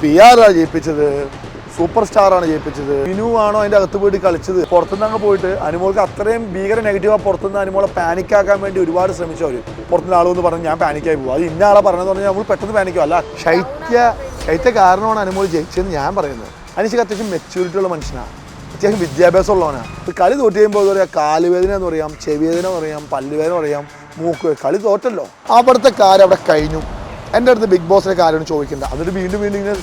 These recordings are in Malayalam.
പി ആറാണ് ജയിപ്പിച്ചത്? സൂപ്പർ സ്റ്റാർ ആണ് ജയിപ്പിച്ചത്? വിനു ആണോ അതിന്റെ അകത്ത് പോയിട്ട് കളിച്ചത്? പുറത്തുനിന്ന് അങ്ങ് പോയിട്ട് അനുമോൾക്ക് അത്രയും ഭീകര നെഗറ്റീവ് ആ പുറത്തുനിന്ന് അനുമോളെ പാനിക് ആക്കാൻ വേണ്ടി ഒരുപാട് ശ്രമിച്ചു അവർ പുറത്തുനിന്ന് ആളെന്ന് പറഞ്ഞ് ഞാൻ പാനിക്കായി പോകും അത് ഇന്ന ആളെ പറഞ്ഞതെന്ന് പറഞ്ഞാൽ നമ്മൾ പെട്ടെന്ന് പാനിക്കും അല്ല ശൈത്യ ശൈത്യ കാരണമാണ് അനുമോൾ ജയിച്ചതെന്ന് ഞാൻ പറയുന്നത്. അനുഷ്ക അത്യാവശ്യം മെച്യൂരിറ്റി ഉള്ള മനുഷ്യനാണ് അത്യാവശ്യം വിദ്യാഭ്യാസം ഉള്ളവനാണ് കളി തോറ്റ് കഴിയുമ്പോൾ എന്താ പറയുക കാലുവേദന എന്ന് പറയാം ചെവിവേദന പറയാം പല്ലുവേദന പറയാം മൂക്ക് കളി തോറ്റല്ലോ. അവിടുത്തെ കാര്യം അവിടെ കഴിഞ്ഞു. എന്റെ അടുത്ത് ബിഗ് ബോസിന്റെ കാര്യമാണ് ചോദിക്കണ്ട എന്നിട്ട് വീണ്ടും വീണ്ടും ഇങ്ങനെ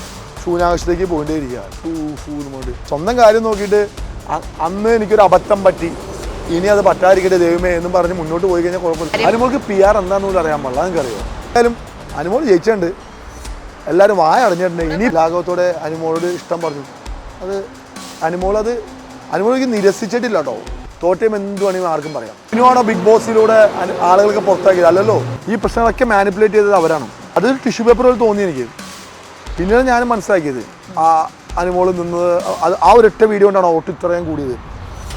ശൂന്യാകാശത്തേക്ക് പോയിട്ടേ ഇരിക്കുക. ഫൂ, ഫൂ എന്ന് പറഞ്ഞിട്ട്. സ്വന്തം കാര്യം നോക്കിയിട്ട് അന്ന് എനിക്കൊരു അബദ്ധം പറ്റി. ഇനി അത് പറ്റാതിരിക്കട്ടെ ദൈവമേ എന്നും പറഞ്ഞ് മുന്നോട്ട് പോയി കഴിഞ്ഞാൽ കുഴപ്പമില്ല. അനുമോൾക്ക് പി ആർ എന്താണെന്ന് പോലും അറിയാൻ പാടില്ല. നിങ്ങൾക്കറിയോ എന്തായാലും അനുമോൾ ജയിച്ചിട്ടുണ്ട്. എല്ലാവരും വായ അടഞ്ഞിട്ടുണ്ട്. ഇനി ലാഘവത്തോടെ അനുമോളോട് ഇഷ്ടം പറഞ്ഞു. അത് അനുമോൾ അത് അനുമോൾക്ക് നിരസിച്ചിട്ടില്ല കേട്ടോ. തോറ്റയും എന്ത് വേണമെങ്കിലും ആർക്കും പറയാം. ഇനിയാണോ ബിഗ് ബോസിലൂടെ ആളുകൾക്ക് പുറത്താക്കിയത്? അല്ലല്ലോ. ഈ പ്രശ്നങ്ങളൊക്കെ മാനിപ്പുലേറ്റ് ചെയ്തത് അവരാണ്. അത് ടിഷ്യൂ പേപ്പർ പോലെ തോന്നി എനിക്ക്. പിന്നീട് ഞാൻ മനസ്സിലാക്കിയത് ആ അനുമോളിൽ നിന്നത് അത് ആ ഒരൊറ്റ വീഡിയോ കൊണ്ടാണ് ഓട്ട് ഇത്രയും കൂടിയത്.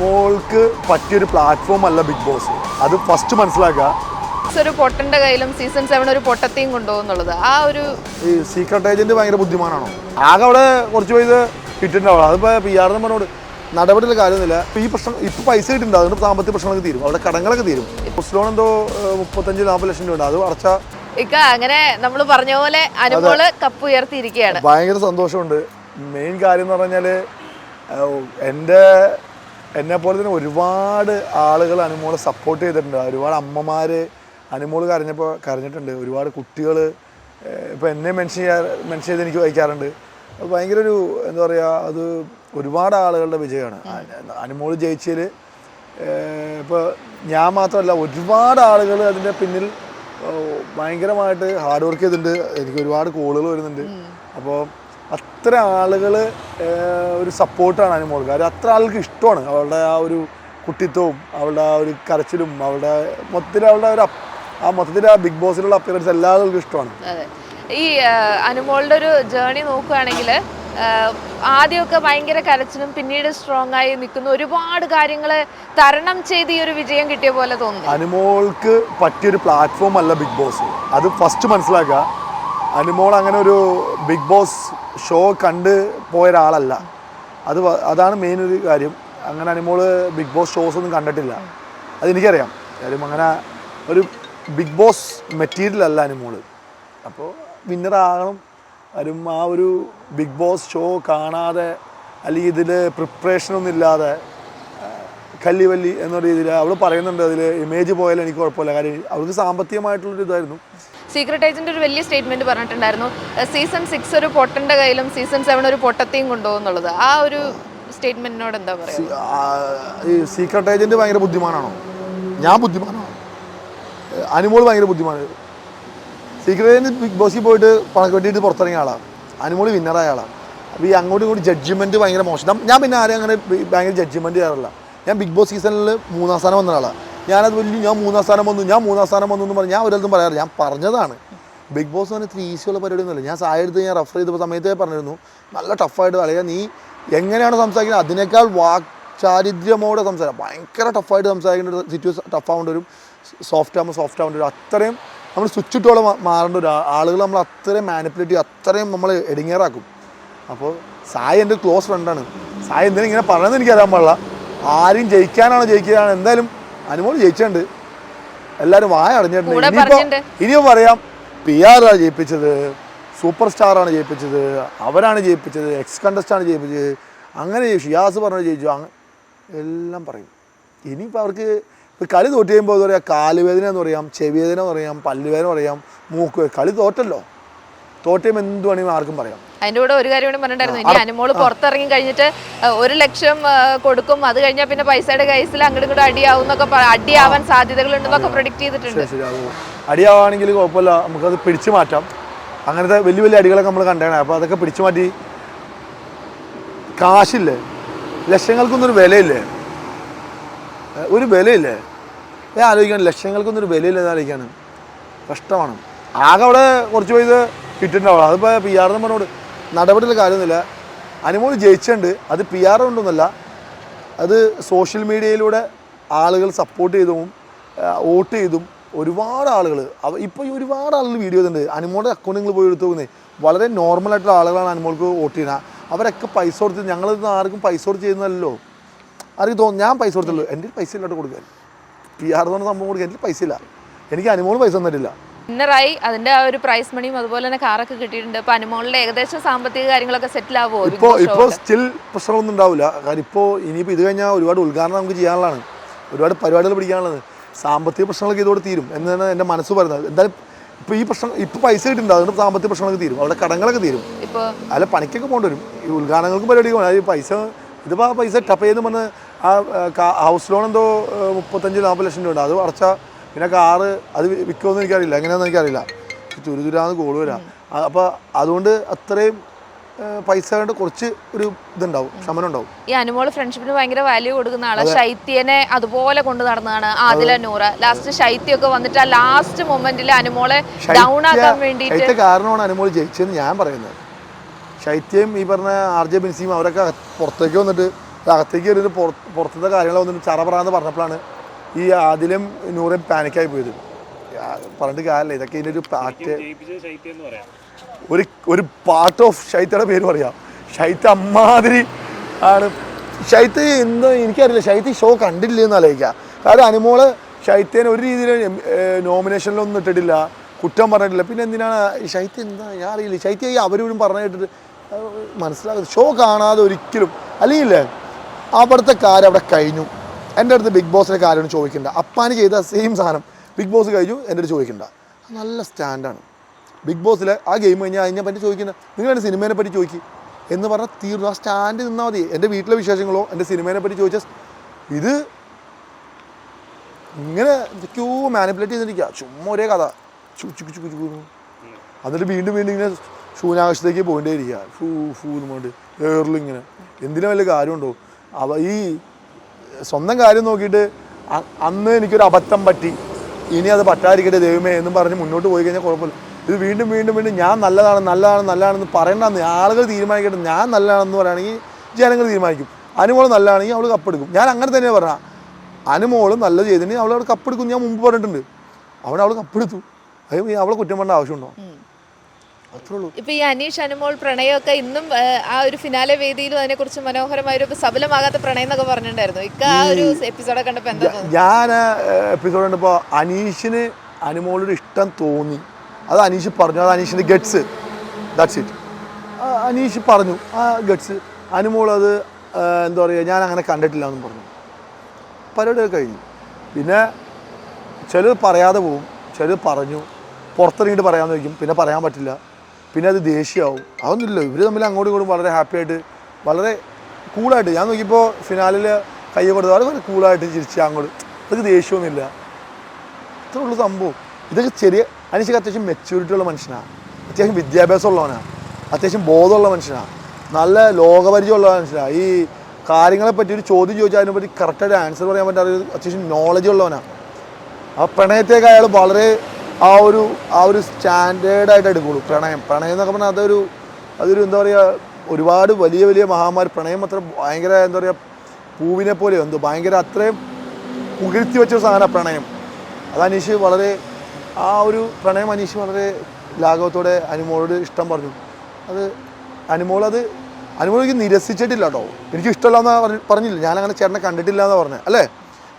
മോൾക്ക് പറ്റിയൊരു പ്ലാറ്റ്ഫോം അല്ല ബിഗ് ബോസ് അത് ഫസ്റ്റ് മനസ്സിലാക്കുക. ഒരു പൊട്ടന്റെ കയ്യിലും സീസൺ സെവൻ ഒരു പൊട്ടത്തെയും കൊണ്ടുപോകുന്നുള്ളത് ആ ഒരു ഈ സീക്രട്ട് ഏജന്റ് ഭയങ്കര ബുദ്ധിമാനാണോ? ആകെ അവിടെ കുറച്ച് പൈസ കിട്ടുന്നുണ്ടാവും അതിപ്പോ പി ആർ എന്ന് പറഞ്ഞോട് നടപടിയുള്ള കാര്യമൊന്നുമില്ല. ഈ പ്രശ്നം ഇപ്പൊ പൈസ കിട്ടുന്നുണ്ട് അതുകൊണ്ട് സാമ്പത്തിക പ്രശ്നങ്ങളൊക്കെ തീരും. അവിടെ കടങ്ങളൊക്കെ തീരും. പോസ്റ്റ് ലോൺ എന്തോ മുപ്പത്തഞ്ച് നാൽപ്പത് ലക്ഷം രൂപ ഉണ്ട് അത് അടച്ചാൽ ഇക്ക അങ്ങനെ നമ്മൾ പറഞ്ഞ പോലെ അനുമോൾ കപ്പ് ഉയർത്തിയിരിക്കുകയാണ്. ഭയങ്കര സന്തോഷമുണ്ട്. മെയിൻ കാര്യം എന്ന് പറഞ്ഞാൽ എന്റെ എന്നെ പോലെ തന്നെ ഒരുപാട് ആളുകൾ അനുമോളെ സപ്പോർട്ട് ചെയ്തിട്ടുണ്ട്. ഒരുപാട് അമ്മമാര് അനുമോൾ കരഞ്ഞപ്പോൾ കരഞ്ഞിട്ടുണ്ട്. ഒരുപാട് കുട്ടികൾ ഇപ്പോൾ എന്നെ മെൻഷൻ ചെയ്യാ മെൻഷൻ ചെയ്ത് എനിക്ക് വായിക്കാറുണ്ട് ഭയങ്കര ഒരു എന്താ പറയുക അത് ഒരുപാട് ആളുകളുടെ വിജയമാണ്. അനുമോൾ ജയിച്ചതിൽ ഇപ്പോൾ ഞാൻ മാത്രമല്ല ഒരുപാട് ആളുകൾ അതിന്റെ പിന്നിൽ ഭയങ്കരമായിട്ട് ഹാർഡ് വർക്ക് ചെയ്തിട്ടുണ്ട്. എനിക്ക് ഒരുപാട് കോളുകൾ വരുന്നുണ്ട്. അപ്പോൾ അത്ര ആളുകൾ ഒരു സപ്പോർട്ടാണ് അനുമോൾ കാര്യം അത്ര ആൾക്ക് ഇഷ്ടമാണ്. അവളുടെ ആ ഒരു കുട്ടിത്വവും അവളുടെ ആ ഒരു കരച്ചിലും അവളുടെ മൊത്തത്തിൽ അവളുടെ ഒരു ആ മൊത്തത്തിൽ ആ ബിഗ് ബോസിലുള്ള അപ്പിയറൻസ് എല്ലാവർക്കും ഇഷ്ടമാണ്. ഈ അനുമോളുടെ ഒരു ജേണി നോക്കുകയാണെങ്കിൽ ആദ്യമൊക്കെ ഭയങ്കര കരച്ചിലും പിന്നീട് സ്ട്രോങ് ആയി നിൽക്കുന്ന ഒരുപാട് കാര്യങ്ങൾ തരണം ചെയ്ത് ഈ ഒരു വിജയം കിട്ടിയ പോലെ തോന്നുന്നു. അനുമോൾക്ക് പറ്റിയൊരു പ്ലാറ്റ്ഫോം അല്ല ബിഗ് ബോസ് അത് ഫസ്റ്റ് മനസ്സിലാക്കുക. അനുമോൾ അങ്ങനെ ഒരു ബിഗ് ബോസ് ഷോ കണ്ട് പോയ ഒരാളല്ല. അത് അതാണ് മെയിൻ ഒരു കാര്യം. അങ്ങനെ അനുമോൾ ബിഗ് ബോസ് ഷോസ് ഒന്നും കണ്ടിട്ടില്ല. അതെനിക്കറിയാം കാര്യം അങ്ങനെ ഒരു ബിഗ് ബോസ് മെറ്റീരിയൽ അല്ല അനുമോൾ അപ്പോൾ വിന്നർ കാര്യം ആ ഒരു ബിഗ് ബോസ് ഷോ കാണാതെ അല്ലെങ്കിൽ ഇതിൽ പ്രിപ്പറേഷനൊന്നും ഇല്ലാതെ കല്ലിവല്ലി എന്ന രീതിയിൽ അവൾ പറയുന്നുണ്ട് അതിൽ ഇമേജ് പോയാലും എനിക്ക് കുഴപ്പമില്ല. കാര്യം അവൾക്ക് സാമ്പത്തികമായിട്ടുള്ളൊരു ഇതായിരുന്നു. സീക്രട്ട് ഏജന്റ് ഒരു വലിയ സ്റ്റേറ്റ്മെന്റ് പറഞ്ഞിട്ടുണ്ടായിരുന്നു. സീസൺ സിക്സ് ഒരു പൊട്ടന്റെ കയ്യിലും സീസൺ സെവൻ ഒരു പൊട്ടത്തെയും കൊണ്ടുപോകുന്നുള്ളത് ആ ഒരു സ്റ്റേറ്റ്മെന്റിനോട് എന്താ പറയുക ഈ സീക്രട്ട് ഏജന്റ് ഭയങ്കര ബുദ്ധിമാനാണോ? ഞാൻ ബുദ്ധിമാനാണോ? അനുമോൾ ഭയങ്കര ബുദ്ധിമാണ് സീക്രട്ട് ബിഗ് ബോസിൽ പോയിട്ട് പണക്ക് വേണ്ടിയിട്ട് പുറത്തിറങ്ങിയ ആളാണ് അനുമോൾ വിന്നറായ ആളാണ് അപ്പോൾ ഈ അങ്ങോട്ടും ഇങ്ങോട്ടും ജഡ്ജ്മെന്റ് ഭയങ്കര മോശം. ഞാൻ പിന്നെ ആരെയും അങ്ങനെ ഭയങ്കര ജഡ്ജ്മെന്റ് ചെയ്യാറില്ല. ഞാൻ ബിഗ് ബോസ് സീസണിൽ മൂന്നാം സ്ഥാനം വന്ന ആളാണ് ഞാനത് വലിയ ഞാൻ മൂന്നാം സ്ഥാനം വന്നു. ഞാൻ മൂന്നാം സ്ഥാനം വന്നു എന്ന് പറഞ്ഞ് ഞാൻ ഒരിടത്തും പറയാറില്ല. ഞാൻ പറഞ്ഞതാണ്. ബിഗ് ബോസ് പറഞ്ഞാൽ ഇത്ര ഈസിയുള്ള പരിപാടിയൊന്നുമില്ല ഞാൻ സായ ഞാൻ റെഫർ ചെയ്ത സമയത്തേ പറഞ്ഞിരുന്നു നല്ല ടഫായിട്ട് കളിയാ. നീ എങ്ങനെയാണ് സംസാരിക്കുന്നത്? അതിനേക്കാൾ വാക്ചാരിദ്ര്യമോടെ സംസാരം ഭയങ്കര ടഫായിട്ട് സംസാരിക്കേണ്ട ഒരു സിറ്റുവേഷൻ ടഫാവേണ്ട ഒരു സോഫ്റ്റ് ആകുമ്പോൾ സോഫ്റ്റ് ആവേണ്ട ഒരു അത്രയും നമ്മൾ സ്വിച്ച് ഇട്ടോളം മാറേണ്ട ഒരു ആളുകൾ നമ്മൾ അത്രയും മാനിപ്പുലേറ്റ് ചെയ്യും അത്രയും നമ്മൾ എടിങ്ങേറാക്കും. അപ്പോൾ സായി എന്റെ ക്ലോസ് ഫ്രണ്ടാണ് സായി എന്തിനും ഇങ്ങനെ പറയണമെന്ന് എനിക്ക് അറിയാൻ പാടില്ല. ആരും ജയിക്കാനാണോ ജയിക്കാനാണ് എന്തായാലും അനുമോൾ ജയിച്ചിട്ടുണ്ട്. എല്ലാവരും വായ അടഞ്ഞിട്ടുണ്ട്. ഇനിയിപ്പോൾ ഇനിയും പറയാം. പി ആറാണ് ജയിപ്പിച്ചത്. സൂപ്പർ സ്റ്റാറാണ് ജയിപ്പിച്ചത്. അവരാണ് ജയിപ്പിച്ചത്. എക്സ് കണ്ടസ്റ്റാണ് ജയിപ്പിച്ചത്. അങ്ങനെ ഷിയാസ് പറഞ്ഞു ജയിച്ചു. അങ്ങ് എല്ലാം പറയും. ഇനിയിപ്പോൾ അവർക്ക് കളി തോറ്റ് കഴിയുമ്പോൾ എന്താ പറയുക കാലുവേദന എന്ന് പറയാം ചെവിവേദന എന്ന് പറയാം പല്ലുവേദന പറയാം മൂക്ക് കളി തോറ്റല്ലോ. തോറ്റയും എന്ത് വേണമെങ്കിലും ആർക്കും പറയാം. അതിന്റെ കൂടെ ഒരു കാര്യം കൂടി പറഞ്ഞിട്ടുണ്ടായിരുന്നു. ഇനി അനുമോൾ പുറത്തിറങ്ങി കഴിഞ്ഞിട്ട് ഒരു ലക്ഷം കൊടുക്കും. അത് കഴിഞ്ഞാൽ പിന്നെ പൈസയുടെ കേസിൽ അങ്ങോട്ടും ഇങ്ങോട്ടും അടിയാവും എന്നൊക്കെ അടിയാവാൻ സാധ്യതകളുണ്ടെന്നൊക്കെ പ്രൊഡിക്ട് ചെയ്തിട്ടുണ്ട്. അടിയാവാണെങ്കിൽ കുഴപ്പമില്ല. നമുക്കത് പിടിച്ചു മാറ്റാം. അങ്ങനത്തെ വലിയ വലിയ അടികളൊക്കെ നമ്മൾ കണ്ടേണേ. അപ്പോൾ അതൊക്കെ പിടിച്ചു മാറ്റി കാശില്ലേ? ലക്ഷങ്ങൾക്കൊന്നും ഒരു വിലയില്ലേ? ഒരു വിലയില്ലേ ഞാൻ ആലോചിക്കണം ലക്ഷങ്ങൾക്കൊന്നും ഒരു വിലയില്ല എന്ന് ആലോചിക്കാണ്. കഷ്ടമാണ്. ആകെ അവിടെ കുറച്ച് പൈസ കിട്ടുന്നുണ്ടാവും അതിപ്പോൾ പി എന്ന് പറഞ്ഞോട് നടപടിയുള്ള കാര്യമൊന്നുമില്ല. അനുമോൾ ജയിച്ചിട്ടുണ്ട്. അത് പി ആർ കൊണ്ടൊന്നുമല്ല. അത് സോഷ്യൽ മീഡിയയിലൂടെ ആളുകൾ സപ്പോർട്ട് ചെയ്തും വോട്ട് ചെയ്തും ഒരുപാട് ആളുകൾ ഇപ്പോൾ ഈ ഒരുപാട് ആളുകൾ വീഡിയോ ഉണ്ട് അനുമോളുടെ അക്കൗണ്ട് നിങ്ങൾ പോയി എടുത്ത് നോക്കുന്നത് വളരെ നോർമലായിട്ടുള്ള ആളുകളാണ് അനുമോൾക്ക് വോട്ട് ചെയ്യുന്നത്. അവരൊക്കെ പൈസ കൊടുത്ത് ഞങ്ങളിന്ന് ആർക്കും പൈസ കൊടുത്ത് ചെയ്യുന്നതല്ലോ ആർക്കും തോന്നുന്നു? ഞാൻ പൈസ കൊടുത്തുള്ളൂ. എന്റെ പൈസ ഇല്ലാട്ട് കൊടുക്കാൻ. പി ആർ എന്ന് പറഞ്ഞ സംഭവം കൊടുക്കാൻ എനിക്ക് പൈസ ഇല്ല. എനിക്ക് അനുമോൾ പൈസ തന്നിട്ടില്ല. വിന്നറായി അതിന്റെ ആ ഒരു പ്രൈസ് മണിയും അതുപോലെ തന്നെ കാറൊക്കെ കിട്ടിയിട്ടുണ്ട്. അപ്പൊ അനുമോളിന്റെ ഏകദേശം സാമ്പത്തിക കാര്യങ്ങളൊക്കെ സെറ്റിൽ ആവുമോ ഇപ്പോ ഇപ്പോൾ ഇപ്പോൾ സ്റ്റിൽ പ്രശ്നമൊന്നും ഉണ്ടാവില്ല. കാരണം ഇപ്പോൾ ഇനിയിപ്പോൾ ഇത് കഴിഞ്ഞാൽ ഒരുപാട് ഉദ്ഘാടനം നമുക്ക് ചെയ്യാനുള്ളതാണ്. ഒരുപാട് പരിപാടികൾ പിടിക്കാനുള്ളത്. സാമ്പത്തിക പ്രശ്നങ്ങളൊക്കെ ഇതോടെ തീരും എന്നാണ് എന്റെ മനസ്സ് പറയുന്നത്. എന്തായാലും ഇപ്പോൾ ഈ പ്രശ്നം ഇപ്പോൾ പൈസ കിട്ടുന്നുണ്ട് അതുകൊണ്ട് സാമ്പത്തിക പ്രശ്നങ്ങളൊക്കെ തീരും. അവിടെ കടങ്ങളൊക്കെ തീരും. ഇപ്പൊ അല്ല പണിക്കൊക്കെ പോകേണ്ടി വരും. ഈ ഉദ്ഘാടനങ്ങൾക്കും പരിപാടിക്കും. ഈ പൈസ ഇതിപ്പോൾ പൈസ ടപ്പ് ചെയ്തെന്ന് പറഞ്ഞ് ആ ഹൗസ് ലോൺ എന്തോ മുപ്പത്തഞ്ച് നാൽപ്പത് ലക്ഷം രൂപ ഉണ്ട് അത് അടച്ചാൽ പിന്നെ കാറ് അത് വിൽക്കുമെന്ന് എനിക്കറിയില്ല. എങ്ങനെയാണെന്ന് എനിക്കറിയില്ല. തുരുതുരാന്ന് കോൾ വരാം. അപ്പോൾ അതുകൊണ്ട് അത്രയും പൈസ കണ്ട് കുറച്ച് ഒരു ഇതുണ്ടാവും ശമനം ഉണ്ടാവും ഈ അനുമോൾ ഫ്രണ്ട്ഷിപ്പിന് ഭയങ്കര വാല്യൂ കൊടുക്കുന്ന ആൾ. ശൈത്യനെ അതുപോലെ കൊണ്ട് നടന്നതാണ് ആദില നൂറ്. ലാസ്റ്റ് ശൈത്യൊക്കെ വന്നിട്ട് ആ ലാസ്റ്റ് മൊമെന്റിൽ അനുമോളെ ഡൗൺ ആക്കാൻ വേണ്ടിയിട്ട് കാരണമാണ് അനുമോൾ ജയിച്ചെന്ന് ഞാൻ പറയുന്നത്. ശൈത്യം ഈ പറഞ്ഞ ആർ ജെ ബിൻസിയും അവരൊക്കെ പുറത്തേക്ക് വന്നിട്ട് അകത്തേക്ക് ഒരു പുറ- പുറത്തത്തെ കാര്യങ്ങൾ വന്നിട്ട് ചറപറാന്ന് പറഞ്ഞപ്പോഴാണ് ഈ ആദിലും നൂറും പാനിക്കായി പോയത്. പറഞ്ഞിട്ട് കാര്യമില്ല. ഇതൊക്കെ ഇതിന്റെ ഒരു പാറ്റ് ശൈത്യം ഒരു ഒരു പാർട്ട് ഓഫ് ഷൈത്തയുടെ പേര് പറയാം. ഷൈത്ത അമ്മാതിരി ആണ്. ഷൈത്ത് എന്തോ എനിക്കറിയില്ല. ഷൈത്ത് ഷോ കണ്ടില്ല എന്ന് ആലോചിക്കുക കാരണം അനുമോൾ ഷൈത്തേനെ ഒരു രീതിയിൽ നോമിനേഷനിലൊന്നും ഇട്ടിട്ടില്ല. കുറ്റം പറഞ്ഞിട്ടില്ല. പിന്നെ എന്തിനാണ് ഷൈത്ത് എന്താ? ഞാൻ അറിയില്ല. ഷൈത്യ ഈ അവരോടും പറഞ്ഞു കേട്ടിട്ട് മനസ്സിലാകുന്നത് ഷോ കാണാതെ ഒരിക്കലും അല്ലെങ്കിൽ അവിടുത്തെ കാര്യം അവിടെ കഴിഞ്ഞു. എന്റെ അടുത്ത് ബിഗ് ബോസിന്റെ കാര്യമൊന്നും ചോദിക്കണ്ട. അപ്പാന് ചെയ്ത സെയിം സാധനം ബിഗ് ബോസ് കഴിഞ്ഞു എന്റെ അടുത്ത് ചോദിക്കണ്ട. നല്ല സ്റ്റാൻഡാണ് ബിഗ് ബോസിൽ ആ ഗെയിം കഴിഞ്ഞാൽ അതിനെ പറ്റി ചോദിക്കുന്നത് നിങ്ങൾ എന്റെ സിനിമേനെ പറ്റി ചോദിക്കും. എന്ന് പറഞ്ഞാൽ തീർന്നു. ആ സ്റ്റാൻഡ് നിന്നാൽ മതി. എന്റെ വീട്ടിലെ വിശേഷങ്ങളോ എന്റെ സിനിമേനെ പറ്റി ചോദിച്ചാൽ ഇത് ഇങ്ങനെ എന്തൊക്കെയോ മാനിപ്പുലേറ്റ് ചെയ്തിരിക്കുക ചുമ്മാ ഒരേ കഥ. ചുക്ക് ചുക്ക് ചുക്ക് ചുക്ക് എന്ന്. എന്നിട്ട് വീണ്ടും വീണ്ടും ഇങ്ങനെ ശൂന്യാകാശത്തേക്ക് പോകേണ്ടേ ഇരിക്കുക ഫൂ ഫൂ എന്ന് പറഞ്ഞിട്ട് ഏറിലിങ്ങനെ. എന്തിനും വല്ല കാര്യമുണ്ടോ? അവ ഈ സ്വന്തം കാര്യം നോക്കിയിട്ട് അന്ന് എനിക്കൊരു അബദ്ധം പറ്റി. ഇനി അത് പറ്റാതിരിക്കട്ടെ ദൈവമേ എന്നും പറഞ്ഞ് മുന്നോട്ട് പോയി കഴിഞ്ഞാൽ കുഴപ്പമില്ല. ഇത് വീണ്ടും വീണ്ടും വീണ്ടും ഞാൻ നല്ലതാണ് നല്ലതാണ് നല്ലതാണെന്ന് പറയണ്ടെന്ന് ആളുകൾ തീരുമാനിക്കട്ടെ. ഞാൻ നല്ലതാണെന്ന് പറയുകയാണെങ്കിൽ ജനങ്ങൾ തീരുമാനിക്കും. അനുമോൾ നല്ലതാണെങ്കിൽ അവൾ കപ്പെടുക്കും. ഞാൻ അങ്ങനെ തന്നെ പറഞ്ഞ. അനുമോൾ നല്ല ചെയ്തിട്ടുണ്ടെങ്കിൽ അവൾ അവിടെ കപ്പെടുക്കും. ഞാൻ മുമ്പ് പറഞ്ഞിട്ടുണ്ട്. അവിടെ അവൾ കപ്പെടുത്തു. അത് അവളെ കുറ്റം പറഞ്ഞ ആവശ്യമുണ്ടോ? ഇപ്പൊ ഈ അനീഷ് അനുമോൾ പ്രണയമൊക്കെ ഇന്നും ആ, ഒരു ഫിനാലെ വേദിയിലും അതിനെക്കുറിച്ച് മനോഹരമായ ഒരു സബലമാകാത്ത പ്രണയം എന്നൊക്കെ പറഞ്ഞിട്ടുണ്ടായിരുന്നു. ഇക്ക ആ ഒരു എപ്പിസോഡ് കണ്ടപ്പോ എന്താ ഞാൻ എപ്പിസോഡ് കണ്ടപ്പോ അനീഷിന് അനുമോളൊരു ഇഷ്ടം തോന്നി. അത് അനീഷ് പറഞ്ഞു. അത് അനീഷിന്റെ ഗട്ട്സ് ദാറ്റ്സ് ഇറ്റ് അനീഷ് പറഞ്ഞു. ആ ഗട്ട്സ് അനുമോൾ അത് എന്താ പറയുക ഞാൻ അങ്ങനെ കണ്ടിട്ടില്ല എന്നും പറഞ്ഞു. പരിപാടിയൊക്കെ കഴിഞ്ഞു. പിന്നെ ചിലർ പറയാതെ പോവും. ചിലർ പറഞ്ഞു. പുറത്തിറങ്ങിയിട്ട് പറയാമെന്ന് വയ്ക്കും പിന്നെ പറയാൻ പറ്റില്ല. പിന്നെ അത് ദേഷ്യമാവും. അതൊന്നുമില്ല ഇവർ തമ്മിൽ അങ്ങോട്ടും ഇങ്ങോട്ടും വളരെ ഹാപ്പി ആയിട്ട് വളരെ കൂളായിട്ട് ഞാൻ നോക്കിയപ്പോൾ ഫിനാലിൽ കൈ കൊടുത്ത വളരെ കൂളായിട്ട് ചിരിച്ച് അങ്ങോട്ട്. അതൊക്കെ ദേഷ്യമൊന്നുമില്ല. ഇത്രേ ഉള്ള സംഭവം. ഇതൊക്കെ ചെറിയ അനുശേഷം അത്യാവശ്യം മെച്യൂരിറ്റി ഉള്ള മനുഷ്യനാണ് അത്യാവശ്യം വിദ്യാഭ്യാസം ഉള്ളവനാണ് അത്യാവശ്യം ബോധമുള്ള മനുഷ്യനാണ് നല്ല ലോകപരിചയമുള്ള മനുഷ്യനാണ് ഈ കാര്യങ്ങളെ പറ്റി ഒരു ചോദ്യം ചോദിച്ചാൽ അതിനെപ്പറ്റി കറക്റ്റായിട്ട് ആൻസർ പറയാൻ പറ്റാത്ത അത്യാവശ്യം നോളജ് ഉള്ളവനാണ് ആ പ്രണയത്തേക്ക് അയാൾ വളരെ ആ ഒരു ആ ഒരു സ്റ്റാൻഡേർഡായിട്ട് എടുക്കുള്ളൂ. പ്രണയം. പ്രണയം എന്നൊക്കെ പറഞ്ഞാൽ അതൊരു അതൊരു എന്താ പറയുക ഒരുപാട് വലിയ വലിയ മഹാമാരി പ്രണയം അത്ര ഭയങ്കര എന്താ പറയുക പൂവിനെ പോലെ എന്തോ ഭയങ്കര അത്രയും പുകഴ്ത്തി വെച്ച ഒരു സാധനമാണ് പ്രണയം. അത് അനീഷ് വളരെ ആ ഒരു പ്രണയം അനീഷ് വളരെ ലാഘവത്തോടെ അനുമോളോട് ഇഷ്ടം പറഞ്ഞു. അത് അനുമോൾ അത് അനുമോൾ എനിക്ക് നിരസിച്ചിട്ടില്ല കേട്ടോ. എനിക്ക് ഇഷ്ടമല്ല എന്ന് പറഞ്ഞ പറഞ്ഞില്ല. ഞാനങ്ങനെ ചേട്ടനെ കണ്ടിട്ടില്ല എന്ന് പറഞ്ഞത്. അല്ലേ?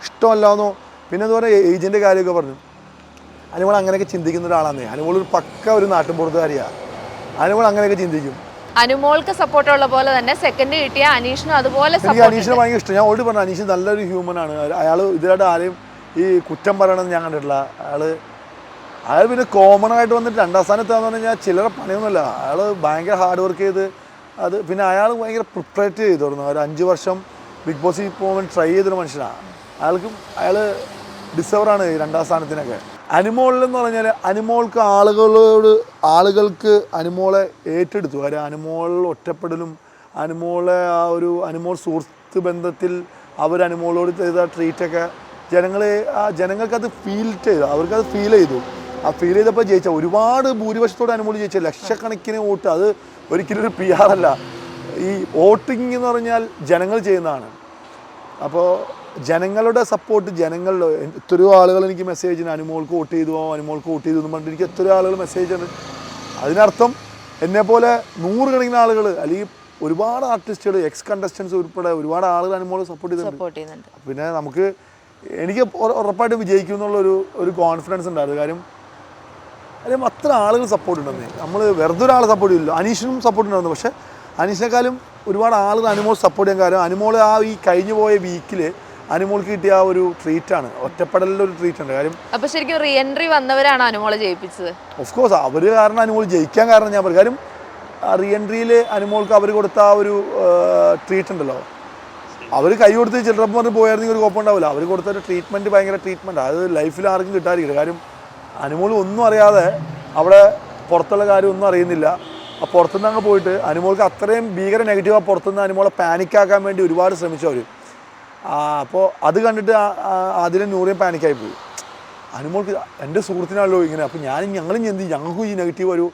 ഇഷ്ടമല്ലാന്നോ പിന്നെ എന്താ പറയുക ഏജന്റെ കാര്യമൊക്കെ പറഞ്ഞു. അനുമോൾ അങ്ങനെയൊക്കെ ചിന്തിക്കുന്ന ഒരാളാന്നേ. അനുമോൾ ഒരു പക്ക ഒരു നാട്ടിൻപുറത്തുകാരിയാണ് അനുമോൾ അങ്ങനെയൊക്കെ ചിന്തിക്കും. അനുമോൾക്ക് സപ്പോർട്ട് ഉള്ള പോലെ തന്നെ സെക്കൻഡ് കിട്ടിയ അനീഷിനും അതുപോലെ എനിക്ക് അനീഷിനെ ഭയങ്കര ഇഷ്ടം. ഞാൻ ഓൾറെഡി പറഞ്ഞു അനീഷ് നല്ലൊരു ഹ്യൂമൻ ആണ്. അയാൾ ഇതിലായിട്ട് ആരെയും ഈ കുറ്റം പറയണമെന്ന് ഞാൻ കണ്ടിട്ടില്ല. അയാൾ അയാൾ പിന്നെ കോമൺ ആയിട്ട് വന്നിട്ട് രണ്ടാം സ്ഥാനത്താന്ന് പറഞ്ഞു കഴിഞ്ഞാൽ ചിലരെ പണിയൊന്നുമില്ല. അയാൾ ഭയങ്കര ഹാർഡ് വർക്ക് ചെയ്ത് അത് പിന്നെ അയാൾ ഭയങ്കര പ്രിപ്പറേറ്റ് ചെയ്തിരുന്നു ഒരു അഞ്ച് വർഷം ബിഗ് ബോസിൽ പോകാൻ ട്രൈ ചെയ്തൊരു മനുഷ്യനാണ് അയാൾക്കും അയാൾ ഡിസർവറാണ് ഈ രണ്ടാം സ്ഥാനത്തിനൊക്കെ. അനുമോളിൽ എന്ന് പറഞ്ഞാൽ അനുമോൾക്ക് ആളുകളോട് ആളുകൾക്ക് അനുമോളെ ഏറ്റെടുത്തു. കാര്യം അനുമോൾ ഒറ്റപ്പെടലും അനുമോളെ ആ ഒരു അനുമോൾ സുഹൃത്ത് ബന്ധത്തിൽ അവർ അനിമോളോട് ചെയ്ത ട്രീറ്റൊക്കെ ജനങ്ങളെ ആ ജനങ്ങൾക്കത് ഫീൽ ചെയ്തു. അവർക്കത് ഫീൽ ചെയ്തു. ആ ഫീൽ ചെയ്തപ്പോൾ ജയിച്ച ഒരുപാട് ഭൂരിപക്ഷത്തോടെ അനുമോൾ ജയിച്ച ലക്ഷക്കണക്കിന് വോട്ട്. അത് ഒരിക്കലും ഒരു പി ആർ അല്ല. ഈ വോട്ടിംഗ് എന്ന് പറഞ്ഞാൽ ജനങ്ങൾ ചെയ്യുന്നതാണ്. അപ്പോൾ ജനങ്ങളുടെ സപ്പോർട്ട് ജനങ്ങൾ എത്രയോ ആളുകൾ എനിക്ക് മെസ്സേജ് ചെയ്യുന്നു അനുമോൾക്ക് വോട്ട് ചെയ്തു അനുമോൾക്ക് വോട്ട് ചെയ്തു എന്ന് പറഞ്ഞിട്ട് എനിക്ക് എത്രയോ ആളുകൾ മെസ്സേജ് ഉണ്ട്. അതിനർത്ഥം എന്നെപ്പോലെ നൂറുകണക്കിന് ആളുകൾ അല്ലെങ്കിൽ ഒരുപാട് ആർട്ടിസ്റ്റുകൾ എക്സ് കണ്ടസ്റ്റൻസ് ഉൾപ്പെടെ ഒരുപാട് ആളുകൾ അനുമോളെ സപ്പോർട്ട് ചെയ്തിട്ടുണ്ട്. പിന്നെ നമുക്ക് എനിക്ക് ഉറപ്പായിട്ട് വിജയിക്കും എന്നുള്ളൊരു ഒരു കോൺഫിഡൻസ് ഉണ്ടായിരുന്നു കാര്യം കാര്യം അത്ര ആളുകൾ സപ്പോർട്ട് ഉണ്ടെന്ന്. നമ്മൾ വെറുതെ ഒരാളെ സപ്പോർട്ട് ചെയ്യില്ല. അനീഷിനും സപ്പോർട്ട് ഉണ്ടായിരുന്നു. പക്ഷേ അനീഷിനെക്കാളും ഒരുപാട് ആളുകൾ അനുമോൾ സപ്പോർട്ട് ചെയ്യാൻ കാര്യം അനുമോൾ ആ ഈ കഴിഞ്ഞു പോയ വീക്കിൽ അനുമോൾക്ക് കിട്ടിയ ആ ഒരു ട്രീറ്റ് ആണ്. ഒറ്റപ്പെടലിന്റെ ഒരു ട്രീറ്റ് ഉണ്ട് കാര്യം അപ്പൊ ശരിക്കും റീ എൻട്രി വന്നവരാണ് അനുമോളെ ജയിപ്പിച്ചത്. ഓഫ് കോഴ്സ് അവർ കാരണം അനുമോൾ ജയിക്കാൻ കാരണം ഞാൻ പറയും. കാര്യം റീ എൻട്രിയിൽ അനുമോൾക്ക് അവർ കൊടുത്ത ആ ഒരു ട്രീറ്റ് ഉണ്ടല്ലോ. അവർ കൈ കൊടുത്ത് ചിൽഡ്രൻ പറഞ്ഞ് പോയായിരുന്നെങ്കിൽ ഒരു കുഴപ്പമുണ്ടാവില്ല അവർ കൊടുത്ത ഒരു ട്രീറ്റ്മെന്റ് ഭയങ്കര ട്രീറ്റ്മെന്റ് അത് ലൈഫിൽ ആർക്കും കിട്ടാതിരിക്കില്ല. കാര്യം അനുമോൾ ഒന്നും അറിയാതെ അവിടെ പുറത്തുള്ള കാര്യം ഒന്നും അറിയുന്നില്ല. ആ പുറത്തുനിന്ന് അങ്ങ് പോയിട്ട് അനുമോൾക്ക് അത്രയും ഭീകര നെഗറ്റീവ് ആ പുറത്തുനിന്ന് അനുമോളെ പാനിക്കാക്കാൻ വേണ്ടി ഒരുപാട് ശ്രമിച്ചു അവർ അപ്പോൾ അത് കണ്ടിട്ട് അതിലെ നൂറിയും പാനിക്കായി പോയി അനുമോൾക്ക് എന്റെ സുഹൃത്തിനാണല്ലോ ഇങ്ങനെ അപ്പോൾ ഞാൻ ഞങ്ങളും എന്ത്? ഞങ്ങൾക്കും ഈ നെഗറ്റീവ് ഒരു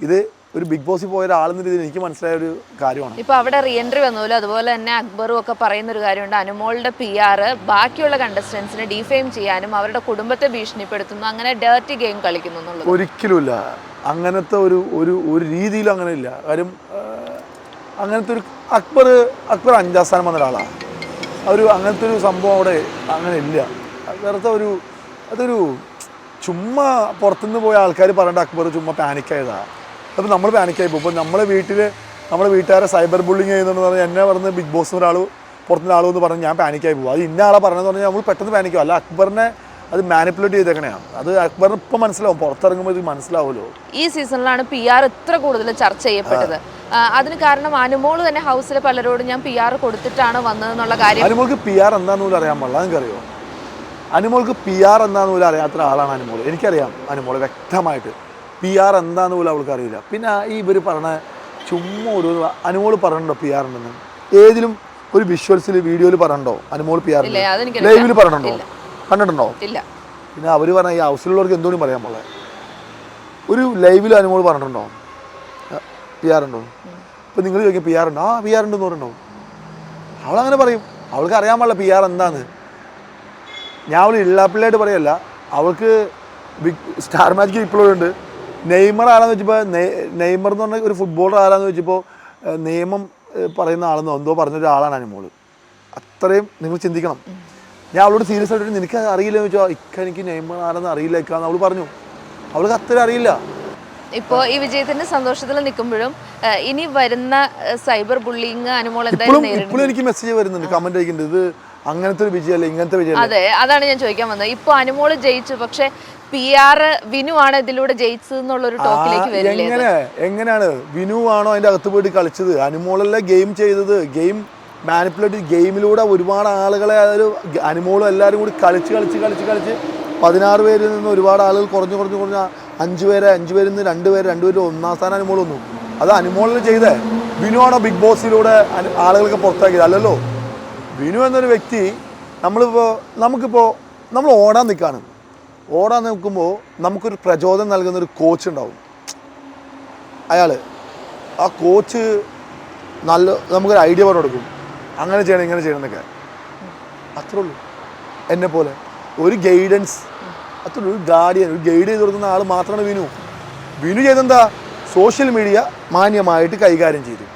ഇത് ഒരു ബിഗ് ബോസിൽ പോയ ഒരാളെന്ന രീതിയിൽ എനിക്ക് മനസ്സിലായ ഒരു കാര്യമാണ്. ഇപ്പൊ അവിടെ റീഎൻട്രി വന്നല്ലോ അതുപോലെ തന്നെ അക്ബറും ഒക്കെ പറയുന്ന ഒരു കാര്യമുണ്ട്. അനുമോളുടെ പി ആർ ബാക്കിയുള്ള കണ്ടസ്റ്റൻസിനെ ഡിഫെയിം ചെയ്യാനും അവരുടെ കുടുംബത്തെ ഭീഷണിപ്പെടുത്തുന്നു അങ്ങനെ ഡേർട്ടി ഗെയിം കളിക്കുന്നു എന്നുള്ളത്. ഒരിക്കലുമില്ല. അങ്ങനത്തെ ഒരു ഒരു ഒരു രീതിയിലും അങ്ങനെ ഇല്ല കാര്യം അങ്ങനത്തെ ഒരു അക്ബർ അക്ബർ അഞ്ചാം സ്ഥാനം വന്ന ഒരാളാണ് ഒരു അങ്ങനത്തെ ഒരു സംഭവം അവിടെ അങ്ങനെ ഇല്ല. വെറുതെ ഒരു അതൊരു ചുമ്മാ പുറത്തുനിന്ന് പോയ ആൾക്കാർ പറഞ്ഞിട്ട് അക്ബർ ചുമ്മാ പാനിക്കായതാണ് അപ്പോൾ നമ്മൾ പാനിക്കായി പോകും ഇപ്പോൾ നമ്മളെ വീട്ടിൽ നമ്മുടെ വീട്ടുകാരെ സൈബർ ബുള്ളിങ് ചെയ്യുന്നുണ്ടെന്ന് പറഞ്ഞാൽ എന്നെ പറഞ്ഞ് ബിഗ് ബോസ് ഒരാൾ പുറത്തുനിന്ന് ആളെന്ന് പറഞ്ഞ് ഞാൻ പാനിക്കായി പോകും അത് ഇന്ന ആളെ പറഞ്ഞതെന്ന് പറഞ്ഞാൽ നമ്മൾ പെട്ടെന്ന് പാനിക്കും അല്ല അക്ബറിനെ അത് മാനിപ്പുലേറ്റ് ചെയ്തേക്കണെയാണ് അത് അക്ബറിന് ഇപ്പം മനസ്സിലാവും. പുറത്തിറങ്ങുമ്പോൾ ഇത് മനസ്സിലാവുമല്ലോ. ഈ സീസണിലാണ് പി ആർ ഇത്ര കൂടുതൽ ചർച്ച ചെയ്യപ്പെട്ടത്. അതിന് കാരണം അനുമോൾ തന്നെ ഹൗസിലെ പലരോടും ഞാൻ പി ആർ കൊടുത്തിട്ടാണ് വന്നതെന്നുള്ള കാര്യം. അനുമോൾക്ക് പി ആർ എന്താന്ന് പോലും അറിയാൻ പാടില്ല. നിങ്ങൾക്കറിയോ അനുമോൾക്ക് പി ആർ എന്താന്ന് പോലും അറിയാത്ത ആളാണ് അനുമോൾ എനിക്കറിയാം അനുമോൾ വ്യക്തമായിട്ട് പി ആർ എന്താണെന്ന് പോലും അവൾക്ക് അറിയില്ല. പിന്നെ ഈ ഇവർ പറഞ്ഞ ചുമ്മാ ഒരു അനുമോൾ പറഞ്ഞിട്ടുണ്ടോ പി ആർ ഉണ്ടെന്ന്? ഏതിലും ഒരു വിഷ്വൽസിൽ വീഡിയോയിൽ പറഞ്ഞിട്ടുണ്ടോ? Anumol P R. ലൈവിൽ പറഞ്ഞിട്ടുണ്ടോ. കണ്ടിട്ടുണ്ടോ? ഇല്ല. പിന്നെ അവർ പറഞ്ഞ ഈ ഹൗസിലുള്ളവർക്ക് എന്തോന്നും പറയാൻ പോലെ ഒരു ലൈവിൽ അനുമോട് പറഞ്ഞിട്ടുണ്ടോ? പി ആർ ഉണ്ടോ? ഇപ്പം നിങ്ങൾ ചോദിക്കും പി ആർ ഉണ്ടോ? ആ പി ആർ ഉണ്ടെന്ന് പറഞ്ഞിട്ടുണ്ടോ? അവളങ്ങനെ പറയും. അവൾക്ക് അറിയാൻ പാടില്ല പി ആർ എന്താന്ന്. ഞാൻ അവൾ ഇള്ളാപ്പിള്ളയായിട്ട് പറയല്ല. അവൾക്ക് ബിഗ് സ്റ്റാർ മാജിക്കിൽ ഇപ്പോഴും ഉണ്ട് നെയ്മർ ആരാന്ന് വെച്ചപ്പോൾ നെയ്മർ എന്ന് പറഞ്ഞ ഒരു ഫുട്ബോളർ ആരാന്ന് വെച്ചപ്പോൾ നിയമം പറയുന്ന ആളെന്നോ എന്തോ പറഞ്ഞൊരാളാണ് അനുമോൾ. അത്രയും നിങ്ങൾ ചിന്തിക്കണം. ഞാൻ അവളോട് സീരിയസ് ആയിട്ട് നിനക്ക് അറിയില്ല എന്ന് വെച്ചാൽ ഇക്ക എനിക്ക് നെയ്മർ ആരെന്ന് അറിയില്ല ഇക്കാന്ന് അവൾ പറഞ്ഞു. അവൾക്ക് അത്ര അറിയില്ല. ഇപ്പോ ഈ വിജയത്തിന്റെ സന്തോഷത്തിൽ നിൽക്കുമ്പോഴും ഇനി വരുന്ന സൈബർ ബുള്ളിങ് അനുമോൾ എന്തായാലും ഇപ്പോഴും എനിക്ക് മെസ്സേജ് വരുന്നുണ്ട് കമന്റ് അയക്കുന്നുണ്ട്. ഇത് അങ്ങനത്തെ ഒരു വിജയല്ലേ ഇങ്ങനത്തെ വിജയം അതെ അതാണ് ഞാൻ ചോദിക്കാൻ വന്നത്. ഇപ്പൊ അനുമോൾ ജയിച്ചു പക്ഷെ പി ആർ വിനു ആണ് ഇതിലൂടെ ജയിച്ചത് എന്നുള്ള ഒരു ടോക്കിലേക്ക് വരില്ലേ എങ്ങനെ? എങ്ങനെയാണ്? വിനു ആണോ അതിന്റെ അകത്ത് പോയിട്ട് കളിച്ചത്? അനുമോളല്ല ഗെയിം ചെയ്തത്? ഗെയിം മാനിപ്പുലേറ്റ് ഗെയിമിലൂടെ ഒരുപാട് ആളുകളെ അതൊരു അനുമോളും എല്ലാവരും കൂടി കളിച്ച് കളിച്ച് കളിച്ച് കളിച്ച് പതിനാറ് പേരിൽ നിന്ന് ഒരുപാട് ആളുകൾ കുറഞ്ഞു കുറഞ്ഞു കുറഞ്ഞ അഞ്ച് പേരെ അഞ്ച് പേരിൽ നിന്ന് രണ്ട് പേര് രണ്ട് പേര് ഒന്നാം സ്ഥാനം അനുമോൾ അത് അനുമോളിൽ ചെയ്തേ. വിനു ആണോ ബിഗ് ബോസിലൂടെ ആളുകൾക്ക് പുറത്താക്കിയത്. അല്ലല്ലോ. വിനു എന്നൊരു വ്യക്തി നമ്മളിപ്പോൾ നമുക്കിപ്പോൾ നമ്മൾ ഓടാൻ നിൽക്കുകയാണ് ഓടാൻ നിൽക്കുമ്പോൾ നമുക്കൊരു പ്രചോദനം നൽകുന്ന ഒരു കോച്ച് ഉണ്ടാവും. അയാൾ ആ കോച്ച് നല്ല നമുക്കൊരു ഐഡിയ പറഞ്ഞു കൊടുക്കും. അങ്ങനെ ചെയ്യണം ഇങ്ങനെ ചെയ്യണം എന്നൊക്കെ. അത്രേ ഉള്ളൂ. എന്നെ പോലെ. ഒരു ഗൈഡൻസ്. അത്ര ഒരു ഗാർഡിയൻ. ഒരു ഗൈഡ് ചെയ്ത് കൊടുക്കുന്ന ആൾ മാത്രമാണ് വിനു. വിനു ചെയ്തെന്താ? സോഷ്യൽ മീഡിയ മാന്യമായിട്ട് കൈകാര്യം ചെയ്തു.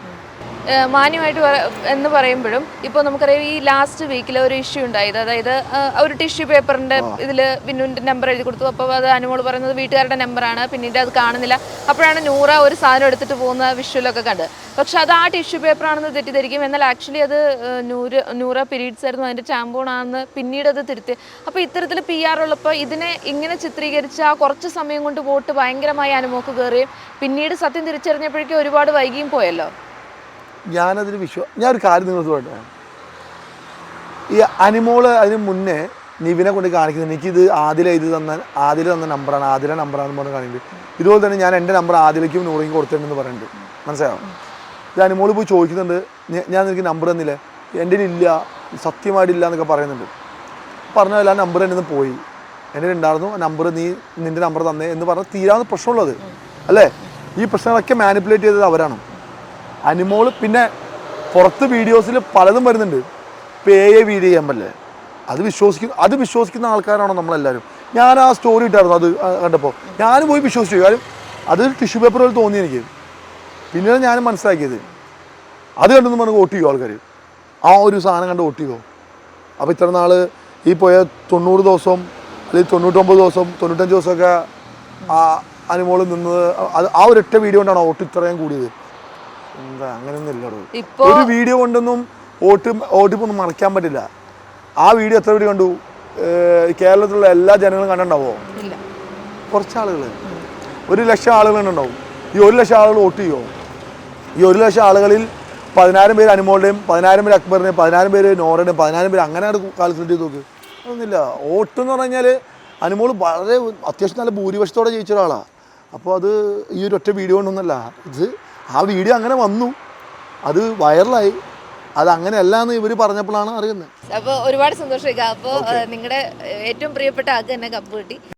മാന്യമായിട്ട് പറ- എന്ന് പറയുമ്പോഴും ഇപ്പോൾ നമുക്കറിയാം ഈ ലാസ്റ്റ് വീക്കിൽ ഒരു ഇഷ്യൂ ഉണ്ടായത്. അതായത് ഒരു ടിഷ്യൂ പേപ്പറിന്റെ ഇതിൽ ബിന്നുവിന്റെ നമ്പർ എഴുതി കൊടുത്തു. അപ്പോൾ അത് അനുമോൾ പറയുന്നത് വീട്ടുകാരുടെ നമ്പറാണ് പിന്നീട് അത് കാണുന്നില്ല. അപ്പോഴാണ് നൂറ ഒരു സാധനം എടുത്തിട്ട് പോകുന്ന വിഷ്വലൊക്കെ കണ്ട്. പക്ഷെ അത് ആ ടിഷ്യൂ പേപ്പറാണെന്ന് തെറ്റിദ്ധരിക്കും. എന്നാൽ ആക്ച്വലി അത് നൂറ് നൂറ പീരീഡ്സ് ആയിരുന്നു അതിന്റെ ചാമ്പോൺ ആണെന്ന് പിന്നീട് അത് തിരുത്തി. അപ്പോൾ ഇത്തരത്തിൽ പി ആർ ഉള്ളപ്പോൾ ഇതിനെ ഇങ്ങനെ ചിത്രീകരിച്ച് ആ കുറച്ച് സമയം കൊണ്ട് വോട്ട് ഭയങ്കരമായി അനുമോക്ക് കയറുകയും പിന്നീട് സത്യം തിരിച്ചറിഞ്ഞപ്പോഴേക്കും ഒരുപാട് വൈകിയും പോയല്ലോ. ഞാനതിന് വിശ്വാസം ഞാനൊരു കാര്യം നിങ്ങൾക്ക് പറയട്ടെ ഈ അനിമോൾ അതിന് മുന്നേ നിവിനെ കൊണ്ട് കാണിക്കുന്നത് എനിക്കിത് ആദില ഇത് തന്ന ആദില തന്ന നമ്പറാണ് ആദില നമ്പറാണെന്ന് പറഞ്ഞ് കാണിക്കുന്നുണ്ട്. ഇതുപോലെ തന്നെ ഞാൻ എന്റെ നമ്പർ ആദിലേക്കും നൂറേക്കും കൊടുത്തിട്ടുണ്ടെന്ന് പറയുന്നുണ്ട് മനസ്സിലാവും ഇത് അനിമോൾ പോയി ചോദിക്കുന്നുണ്ട് "ഞ- ഞാൻ നിനക്ക് നമ്പർ തന്നില്ലേ? എന്റെ ഇല്ല സത്യമായിട്ടില്ല എന്നൊക്കെ പറയുന്നുണ്ട്. പറഞ്ഞാൽ ആ നമ്പർ എന്റെ നിന്ന് പോയി. എന്റെ ഉണ്ടായിരുന്നു ആ നമ്പർ നീ നിന്റെ നമ്പർ തന്നേ എന്ന് പറഞ്ഞാൽ തീരാവുന്ന പ്രശ്നമുള്ളത്. അല്ലേ? ഈ പ്രശ്നങ്ങളൊക്കെ മാനിപ്പുലേറ്റ് ചെയ്തത് അവരാണ്. അനിമോൾ പിന്നെ പുറത്ത് വീഡിയോസിൽ പലതും വരുന്നുണ്ട്. പേയെ വീഡിയോ ചെയ്യാൻ പറ്റില്ലേ അത് വിശ്വസിക്കുന്ന അത് വിശ്വസിക്കുന്ന ആൾക്കാരാണോ നമ്മളെല്ലാവരും ഞാൻ ആ സ്റ്റോറി ഇട്ടായിരുന്നു അത് കണ്ടപ്പോൾ ഞാൻ പോയി വിശ്വസിച്ചു. കാര്യം അത് ടിഷ്യൂ പേപ്പർ പോലെ തോന്നി എനിക്ക്. പിന്നീട് ഞാൻ മനസ്സിലാക്കിയത്. അത് കണ്ടെന്ന് പറഞ്ഞ് വോട്ട് ചെയ്യുമോ ആൾക്കാർ ആ ഒരു സാധനം കണ്ട് വോട്ട് ചെയ്യുമോ അപ്പോൾ ഇത്ര നാൾ ഈ പോയ തൊണ്ണൂറ് ദിവസം അല്ലെങ്കിൽ തൊണ്ണൂറ്റൊമ്പത് ദിവസം തൊണ്ണൂറ്റഞ്ച് ദിവസമൊക്കെ ആ അനുമോൾ നിന്നത് അത് ആ ഒരൊറ്റ വീഡിയോ കൊണ്ടാണ് വോട്ട് ഇത്രയും കൂടിയത്? എന്താ അങ്ങനെയൊന്നും ഇല്ലടോ. ഇപ്പോ ഒരു വീഡിയോ കൊണ്ടൊന്നും വോട്ട് വോട്ടിപ്പ് മറക്കാൻ പറ്റില്ല. ആ വീഡിയോ എത്ര വീഡിയോ കണ്ടു? കേരളത്തിലുള്ള എല്ലാ ജനങ്ങളും കണ്ടിട്ടുണ്ടാവോ? ഇല്ല. കുറച്ച് ആളുകൾ ഒരു ലക്ഷം ആളുകൾ ഉണ്ടാവും ഈ ഒരു ലക്ഷം ആളുകൾ വോട്ട് ചെയ്യുമോ ഈ ഒരു ലക്ഷം ആളുകളിൽ പതിനായിരം പേര് അനുമോളുടെയും പതിനായിരം പേര് അക്ബറിന്റെയും പതിനായിരം പേര് നോറയുടെയും പതിനായിരം പേര് അങ്ങനെ കാൽക്കുലേറ്റ് ചെയ്ത് നോക്ക്. അതൊന്നുമില്ല. വോട്ട് എന്ന് പറഞ്ഞു കഴിഞ്ഞാൽ അനുമോൾ വളരെ അത്യാവശ്യം നല്ല ഭൂരിപക്ഷത്തോടെ ജയിച്ച ഒരാളാണ് അപ്പോൾ അത് ഈ ഒരു ഒറ്റ വീഡിയോ കൊണ്ടൊന്നല്ല. ഇത് ആ വീഡിയോ അങ്ങനെ വന്നു. അത് വൈറലായി. അത് അങ്ങനെയല്ല എന്ന് ഇവർ പറഞ്ഞപ്പോഴാണ് അറിയുന്നത്. അപ്പൊ ഒരുപാട് സന്തോഷം അപ്പോൾ നിങ്ങളുടെ ഏറ്റവും പ്രിയപ്പെട്ട ആൾക്ക് തന്നെ കപ്പ് കിട്ടി.